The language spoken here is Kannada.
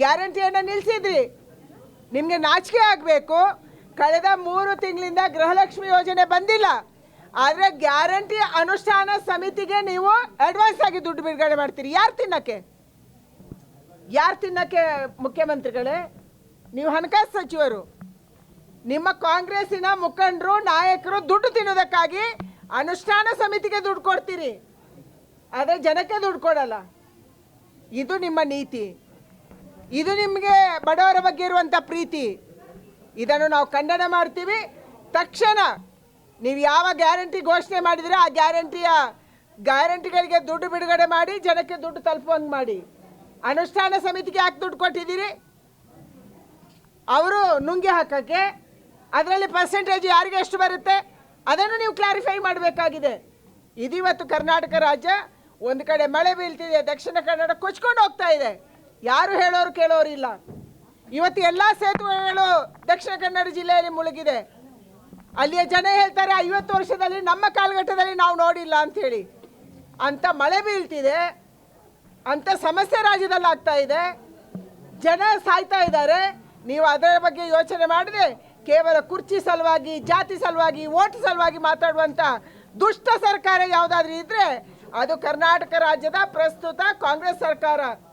ಗ್ಯಾರಂಟಿಯನ್ನು ನಿಲ್ಲಿಸಿದ್ರಿ ನಿಮಗೆ ನಾಚಿಕೆ ಆಗಬೇಕು. ಕಳೆದ ಮೂರು ತಿಂಗಳಿಂದ ಗೃಹಲಕ್ಷ್ಮಿ ಯೋಜನೆ ಬಂದಿಲ್ಲ. ಆದರೆ ಗ್ಯಾರಂಟಿ ಅನುಷ್ಠಾನ ಸಮಿತಿಗೆ ನೀವು ಅಡ್ವಾನ್ಸ್ ಆಗಿ ದುಡ್ಡು ಬಿಡುಗಡೆ ಮಾಡ್ತೀರಿ. ಯಾರು ತಿನ್ನಕ್ಕೆ? ಯಾರು ತಿನ್ನಕ್ಕೆ ಮುಖ್ಯಮಂತ್ರಿಗಳೇ? ನೀವು ಹಣಕಾಸು ಸಚಿವರು. ನಿಮ್ಮ ಕಾಂಗ್ರೆಸ್ಸಿನ ಮುಖಂಡರು, ನಾಯಕರು ದುಡ್ಡು ತಿನ್ನೋದಕ್ಕಾಗಿ ಅನುಷ್ಠಾನ ಸಮಿತಿಗೆ ದುಡ್ಡು ಕೊಡ್ತೀರಿ. ಆದರೆ ಜನಕ್ಕೆ ದುಡ್ಡು ಕೊಡಲ್ಲ. ಇದು ನಿಮ್ಮ ನೀತಿ. ಇದು ನಿಮಗೆ ಬಡವರ ಬಗ್ಗೆ ಇರುವಂಥ ಪ್ರೀತಿ. ಇದನ್ನು ನಾವು ಖಂಡನೆ ಮಾಡ್ತೀವಿ. ತಕ್ಷಣ ನೀವು ಯಾವ ಗ್ಯಾರಂಟಿ ಘೋಷಣೆ ಮಾಡಿದರೆ ಆ ಗ್ಯಾರಂಟಿಯ ಗ್ಯಾರಂಟಿಗಳಿಗೆ ದುಡ್ಡು ಬಿಡುಗಡೆ ಮಾಡಿ, ಜನಕ್ಕೆ ದುಡ್ಡು ತಲುಪುವಂಗೆ ಮಾಡಿ. ಅನುಷ್ಠಾನ ಸಮಿತಿಗೆ ಯಾಕೆ ದುಡ್ಡು ಕೊಟ್ಟಿದ್ದೀರಿ? ಅವರು ನುಂಗಿ ಹಾಕೋಕ್ಕೆ ಅದರಲ್ಲಿ ಪರ್ಸೆಂಟೇಜ್ ಯಾರಿಗೆ ಎಷ್ಟು ಬರುತ್ತೆ? ಅದನ್ನು ನೀವು ಕ್ಲಾರಿಫೈ ಮಾಡಬೇಕಾಗಿದೆ. ಇದಿವತ್ತು ಕರ್ನಾಟಕ ರಾಜ್ಯ ಒಂದು ಕಡೆ ಮಳೆ ಬೀಳ್ತಿದೆ, ದಕ್ಷಿಣ ಕನ್ನಡ ಕೊಚ್ಕೊಂಡು ಹೋಗ್ತಾ ಇದೆ. ಯಾರು ಹೇಳೋರು ಕೇಳೋರು ಇಲ್ಲ. ಇವತ್ತು ಎಲ್ಲ ಸೇತುವೆಗಳು ದಕ್ಷಿಣ ಕನ್ನಡ ಜಿಲ್ಲೆಯಲ್ಲಿ ಮುಳುಗಿದೆ. ಅಲ್ಲಿಯ ಜನ ಹೇಳ್ತಾರೆ, ಐವತ್ತು ವರ್ಷದಲ್ಲಿ ನಮ್ಮ ಕಾಲಘಟ್ಟದಲ್ಲಿ ನಾವು ನೋಡಿಲ್ಲ ಅಂಥೇಳಿ ಅಂಥ ಮಳೆ ಬೀಳ್ತಿದೆ ಅಂಥ ಸಮಸ್ಯೆ ರಾಜ್ಯದಲ್ಲಿ ಆಗ್ತಾ ಇದೆ. ಜನ ಸಾಯ್ತಾ ಇದ್ದಾರೆ. ನೀವು ಅದರ ಬಗ್ಗೆ ಯೋಚನೆ ಮಾಡದೆ ಕೇವಲ ಕುರ್ಚಿ ಸಲುವಾಗಿ, ಜಾತಿ ಸಲುವಾಗಿ, ಓಟ್ ಸಲುವಾಗಿ ಮಾತಾಡುವಂಥ ದುಷ್ಟ ಸರ್ಕಾರ ಯಾವುದಾದ್ರೂ ಇದ್ರೆ ಅದು ಕರ್ನಾಟಕ ರಾಜ್ಯದ ಪ್ರಸ್ತುತ ಕಾಂಗ್ರೆಸ್ ಸರ್ಕಾರ.